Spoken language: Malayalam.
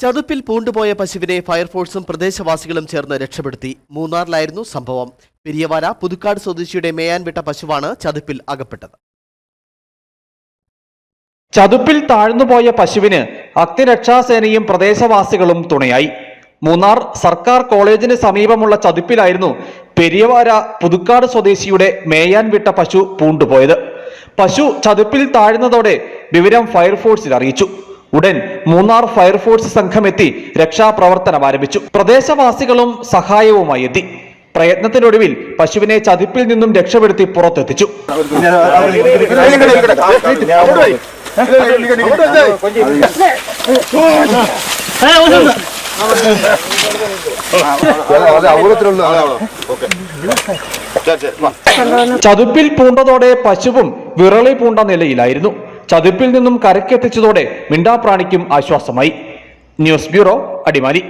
ചതുപ്പിൽ പൂണ്ടുപോയ പശുവിനെ ഫയർഫോഴ്സും പ്രദേശവാസികളും ചേർന്ന് രക്ഷപ്പെടുത്തി. മൂന്നാറിലായിരുന്നു സംഭവം. പെരിയവാര പുതുക്കാട് സ്വദേശിയുടെ മേയാൻ വിട്ട പശുവാണ് ചതുപ്പിൽ അകപ്പെട്ടത്. ചതുപ്പിൽ താഴ്ന്നുപോയ പശുവിന് അഗ്നിരക്ഷാസേനയും പ്രദേശവാസികളും തുണയായി. മൂന്നാർ സർക്കാർ കോളേജിന് സമീപമുള്ള ചതുപ്പിലായിരുന്നു പെരിയവാര പുതുക്കാട് സ്വദേശിയുടെ മേയാൻ വിട്ട പശു പൂണ്ടുപോയത്. പശു ചതുപ്പിൽ താഴ്ന്നതോടെ വിവരം ഫയർഫോഴ്സിൽ അറിയിച്ചു. ഉടൻ മൂന്നാർ ഫയർഫോഴ്സ് സംഘമെത്തി രക്ഷാപ്രവർത്തനം ആരംഭിച്ചു. പ്രദേശവാസികളും സഹായവുമായി എത്തി. പ്രയത്നത്തിനൊടുവിൽ പശുവിനെ ചതിപ്പിൽ നിന്നും രക്ഷപ്പെടുത്തി പുറത്തെത്തിച്ചു. ചതുപ്പിൽ പൂണ്ടതോടെ പശുവും വിറളി പൂണ്ട നിലയിലായിരുന്നു. ചതുപ്പിൽ നിന്നും കരക്കെത്തിച്ചതോടെ മിണ്ടാപ്രാണിക്കും ആശ്വാസമായി. News bureau Adimali.